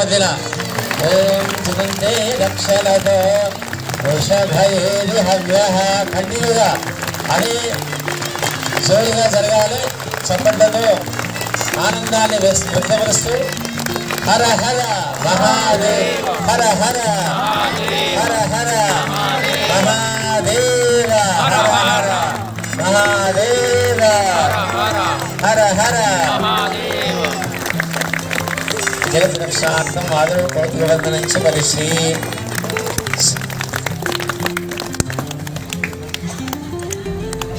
మధ్యన ఓం సుగంధే రక్షలతో వృషభయేది హవ్య కంటిన్యూగా అది జోరుగా జరగాలి చప్పట్లతో ఆనందాన్ని వ్యక్తపరుస్తూ హర హర మహాదేవ్ హర హర హర హర మహాదేవ హర హర మహాదేవ హర హర జగత్ రక్షార్థం మాధవ కౌతుక నుంచి మరి శ్రీ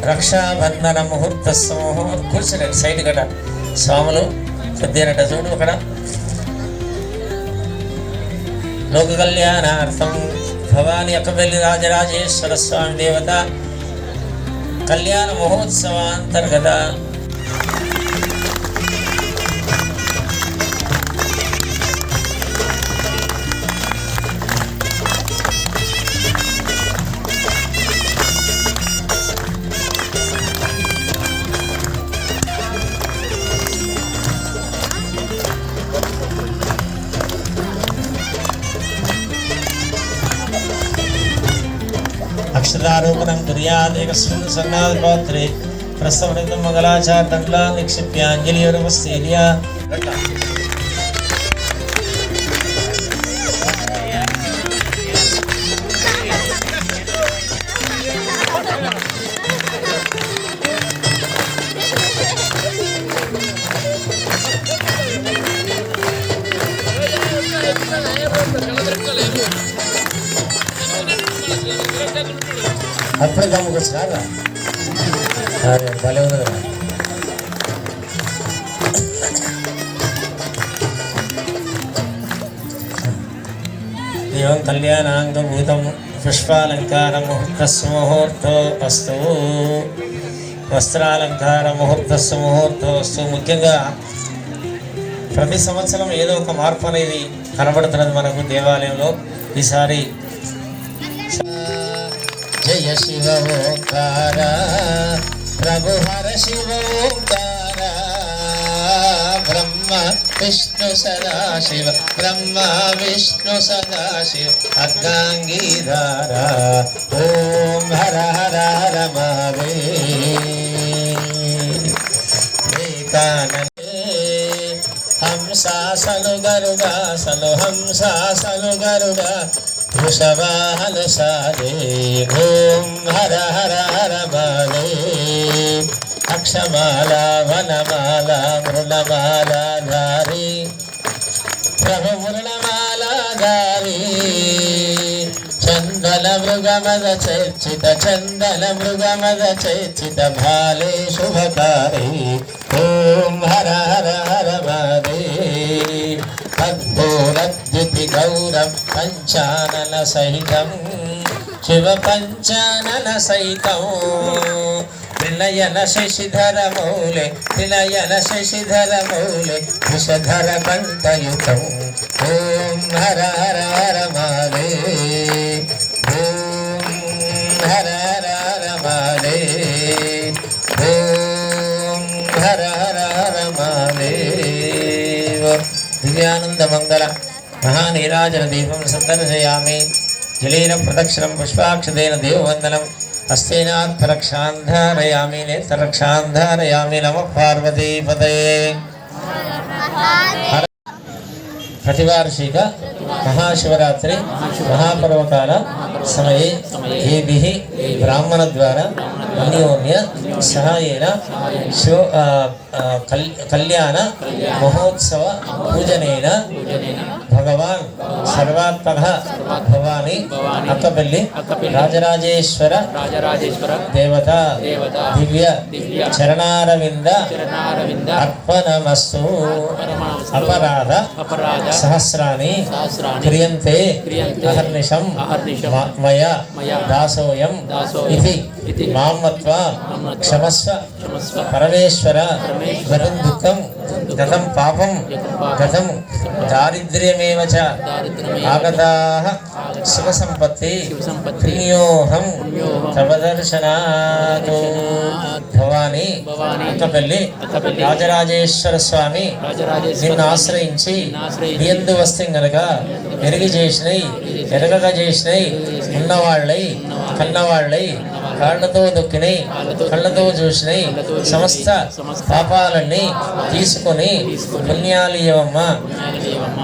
రక్షాబంధన ముహూర్త సమూహం కూర్చున్నాడు సైడ్ గట స్వాములు కొద్దినట చూడు అక్కడ లోక కళ్యాణార్థం భవాని అక్కబెల్లి రాజరాజేశ్వర స్వామి దేవత కళ్యాణ మహోత్సవాంతర్గత अक्षरारोपणं कुर्यात् एकस्मिन् सन्नादपात्रे प्रस्तवनितं मङ्गलाचार तण्डला అప్పుడే దమ్ముకు వచ్చినారా భలే ఉన్నది రా. ఏం కళ్యాణాంగభూతం పుష్పాలంకార ముహూర్తస్సు ముహూర్తో అస్తు వస్త్రాలంకార ముహూర్తస్సు ముహూర్తో ముఖ్యంగా ప్రతి సంవత్సరం ఏదో ఒక మార్పు అనేది కనబడుతున్నది మనకు దేవాలయంలో. ఈసారి జయ శివ ఓంకార? ప్రభు హర శివ ఓంకార? బ్రహ్మ విష్ణు సదాశివ బ్రహ్మ విష్ణు సదాశివ అర్ధాంగీధార? ఓం హర హర హర మహదే హంసాసలు గరుడాసలు హంసాసలు గరుడా వృషభాలు సారే ఓం హర హర హర బాలే. అక్షమాల వనమాల మృణమాల ధారి ప్రభు మృణమాల ధారి చందల మృగమద చర్చిత చందల మృగమద చర్చిత భాలే శుభకారి. ఓం హర హర హర మాదే అద్భురద్యుతి గౌరం పంచానన సహితం శివ పంచానన సహితం వినయన శశిధర మౌలే వినయన శశిధర మౌలే విషధర కంఠయుతం ఓం హర హర హర మాలే ఓం హర హర హర మాలే ఓం హర హర హర మాలే. దివ్యానంద మంగళ. महानीराजनदीपं सन्दर्शयामि। जलेन प्रदक्षिण पुष्पाक्षदेन देववंदनम हस्तेनात्तरक्षान् धारयामि नम धारयामि नमः प्रतिवार्षिक మహాశివరాత్రి మహాపర్వకాల సమయే ఏభి బ్రాహ్మణ ద్వారా అన్యోన్య సహాయేన శివ కళ్యాణ మహోత్సవ పూజనైన భగవాన్ సర్వాత్మక భవాని అక్కపల్లి రాజరాజేశ్వర దేవత దివ్య చరణారవింద అర్పణమస్తు. అపరాధ సహస్రాన్ని క్రియంతే అహర్నిశం మయ. దాసోయం ఇది इति మామత్వ క్షమస్వ పరమేశ్వర గతం దుఃఖం గతం పాపం గతం దారిద్ర్యమేవ ఆగతా శివ సంపత్తి పుణ్యోహం తవ భవాని అక్కపల్లి రాజరాజేశ్వర స్వామి నిన్ను ఆశ్రయించి నియందు వస్తే గనక ఎరిగి చేసినై ఎరగక చేసినై ఉన్నవాళ్ళై కన్నవాళ్ళై కాళ్ళతో దొక్కినై కళ్ళతో చూసినై సమస్త పాపాలన్నీ తీసుకొని పుణ్యాలు ఇవ్వమ్మ జ్ఞానదేవమ్మ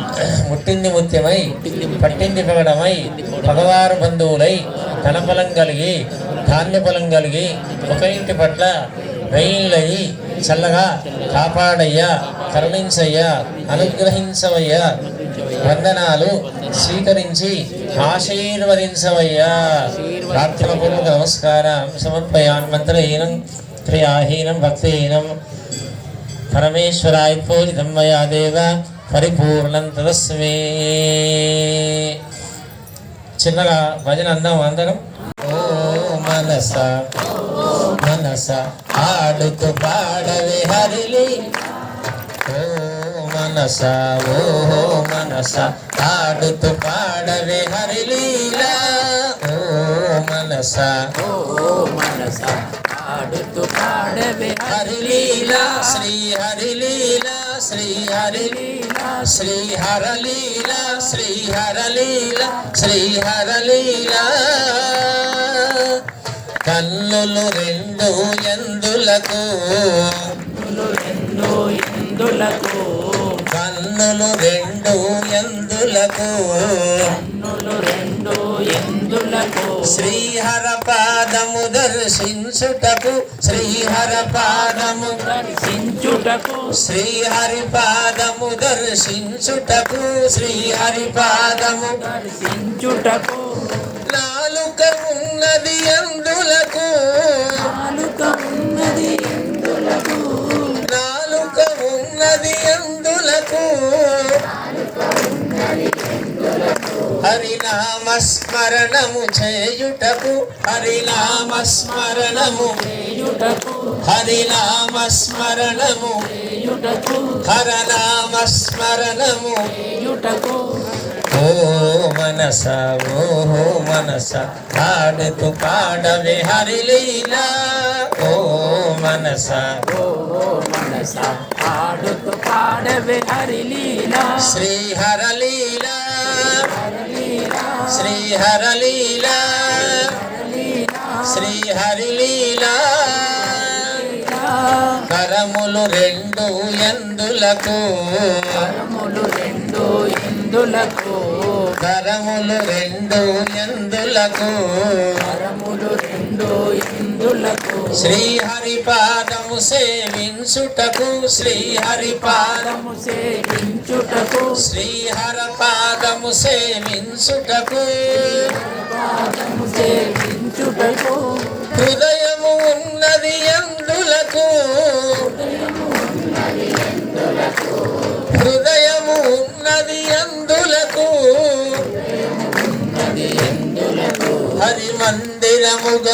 ముట్టింది ముత్యమై పట్టింది పగడమై పగవారు బంధువులై ధనఫలం కలిగి ధాన్యఫలం కలిగి ఒక ఇంటి పట్ల వెయిళ్ళయి చల్లగా కాపాడయ్యా. కరుణించయ్యా అనుగ్రహించవయ్యా. వందనాలు. స్వీకరించి ఆశీర్వదించవయ్యా. ప్రార్థనపూర్వక నమస్కారం. సమర్పయాన్ మంత్రహీనం క్రియాహీనం భక్తిహీనం. పరమేశ్వరాయ పూజితం మయా దేవ పరిపూర్ణం తదస్మే. చిన్నగా భజన అందాం అందరం. ఓ మనస మనస ఆడుతూ పాడవే హరిలి. ఓ మనస ఓ మనస ఆడుతూ పాడవే హరిలీలా. ఓ మనస ఓ మనస ఆడుతూ పాడవే హరిలీలా. శ్రీ హరిలీలా శ్రీ హరిలీలా శ్రీ హరలీలా శ్రీ హరలీలా శ్రీ హరలీలా. కన్నులు రెండు ఎందులకు? ఎందు ఎందులకు? కన్నులు రెండు ఎందులకు? కన్నులు రెండు ఎందులకు? శ్రీహర పాదము దర్శించుటకు శ్రీహర పాదము దర్శించుటకు. శ్రీహరి పాదము దర్శించుటకు శ్రీహరి పాదము దర్శించుటకు. నాలుక ఉన్నది ఎందులకు నాలుక ఉన్నది ఎందులకు? నాలుక ఉన్నది ఎందులకు హరినామస్మరణము చేయుటకు హరినామస్మరణము చేయుటకు హరినామస్మరణము చేయుటకు హరనామస్మరణము చేయుటకు ఓ మనస ఓ మనస ఆడుతూ పాడవే హరిలీలా. ఓ మనస ఓ మనస ఆడుతూ పాడవే హరిలీలా. శ్రీ హరలీలా శ్రీ హరలీలా శ్రీ హరిలీలా కరములు రెండు ఎందులకు కరములు రెండు ఎందులకు కరములు రెండు ఎందులకు? కరములు రెండు ఎందులకు? శ్రీహరి పాదము సేవించుటకు శ్రీహరి పాదము పాదము సేవించుటకు శ్రీహర పాదము సేవించుటకు. పాదము సేవించుటకు. హృదయము హరి మందిరముగ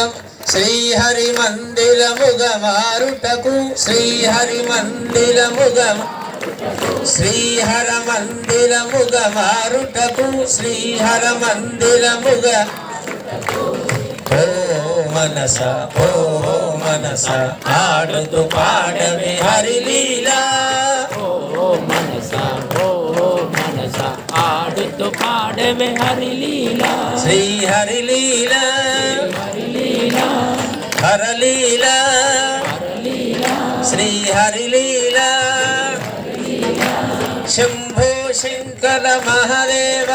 శ్రీహరి మందిరముగ మారుటకు శ్రీహరి మందిరముగ శ్రీహర మందిరముగ మారుటకు శ్రీహర మందిరముగ ఓ మనస ఓ మనస ఆడుతూ పాడవే హరిలీలా. ఓ మనస ఓ ఆడుతూ పాడవే హరిలీలా శ్రీ హరిలీలా హరిలీలా హరలీలా హరిలీలా శ్రీ హరిలీలా శంభో శంకర మహదేవ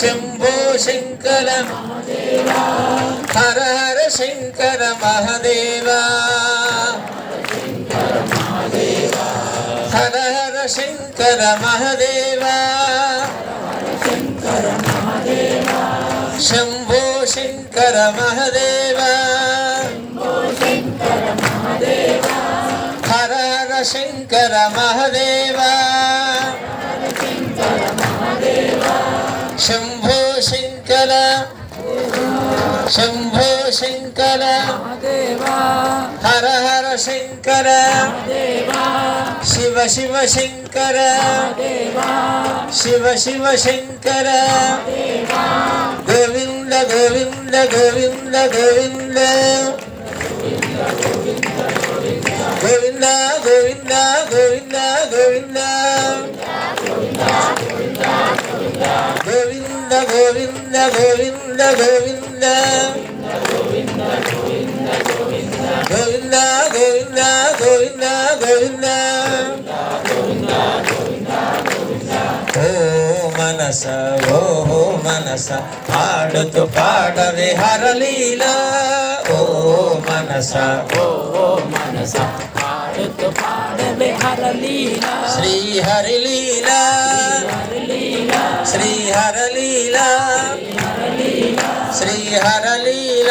శంభో శంకర హర హర శంకర మహదేవ హర హర శంకర మహదేవ శంభో శంకర మహదేవ. హర హర శంకర మహదేవ. శంభో శంకర. శంభో శంకర. హర హర శంకర. దేవా శివ శివ శంకర దేవా శివ శివ శంకర గోవింద గోవింద గోవింద గోవింద గోవింద గోవింద గోవింద గోవింద గోవింద గోవింద గోవింద మనస ఓ మనస. పాడుతూ పాడవే హరలీల. ఓ మనస. ఓ మనస పాడుతూ పాడవే హరలీల. శ్రీ హరిలీల హరలీల శ్రీ హరలీల శ్రీ హరలీల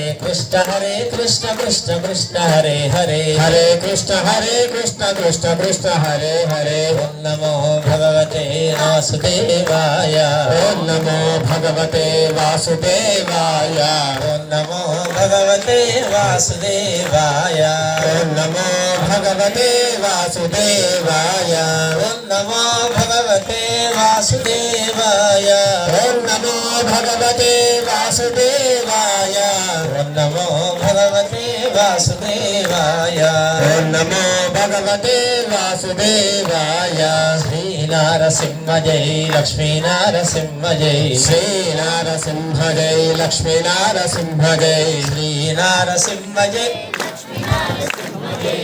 కృష్ణ హరే కృష్ణ కృష్ణ కృష్ణ హరే హరే హరే కృష్ణ హరే కృష్ణ కృష్ణ కృష్ణ హరే హరే. ఓం నమో భగవతే వాసుదేవాయ. ఓం నమో భగవతే వాసుదేవాయ. ఓం నమో భగవతే వాసుదేవాయ. ఓం నమో భగవతే వాసుదేవాయ. ఓం నమో భగవతే వాసుదేవాయ. ఓం నమో భగవతే వాసుదేవాయ. ఓం నమో భగవతే వాసుదేవాయ ఓం నమో భగవతే వాసుదేవాయ శ్రీ నారసింహ జై లక్ష్మీ నారసింహ జై శ్రీ నారసింహ జై లక్ష్మీ నారసింహ జై శ్రీ నారసింహ జై నారసింహ జై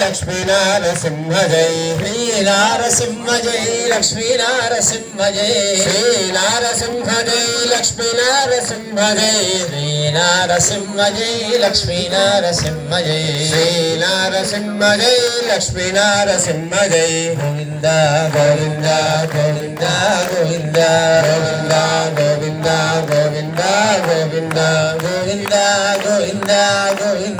లక్ష్మీ నారసింహ జై శ్రీ నారసింహ జై లక్ష్మీ నారసింహ జై శ్రీ నారసింహ జై లక్ష్మీ నారసింహ జై శ్రీ నారసింహ జై లక్ష్మీ నారసింహ జై శ్రీ నారసింహ జై లక్ష్మీ నారసింహ జై గోవింద గోవింద గోవింద గోవింద. గోవింద గోవింద గోవింద గోవింద. గోవింద గోవింద గోవింద.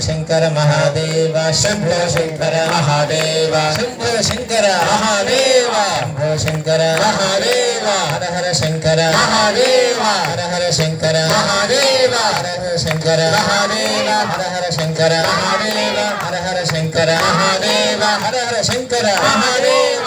శంకర మహాదేవ శంభో శంకర మహాదేవ శంభో శంకర మహాదేవ శంభో శంకర మహాదేవ హర హర శంకర మహాదేవ హర హర శంకర మహాదేవ హర హర శంకర మహాదేవ హర హర శంకర మహాదేవ హర హర శంకర మహాదేవ హర హర శంకర మహాదేవ.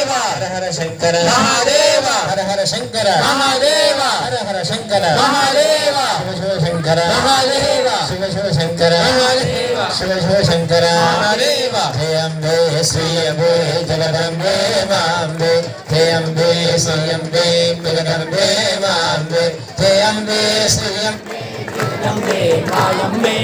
హర శంకర. మహాదేవ. హర హర శంకర. మహాదేవ. హర హర శంకర. మహాదేవ. శివ శివ శంకర. మహాదేవ. శివ శివ శంకర. మహాదేవ. శివ శివ శంకర. మహాదేవ. హే అంబే శ్రీ అంబే జగదంబే మాంబే హే అంబే శ్రీ అంబే జగదంబే మాంబే హే అంబే శ్రీ అంబే. అంబే మాయమ్మే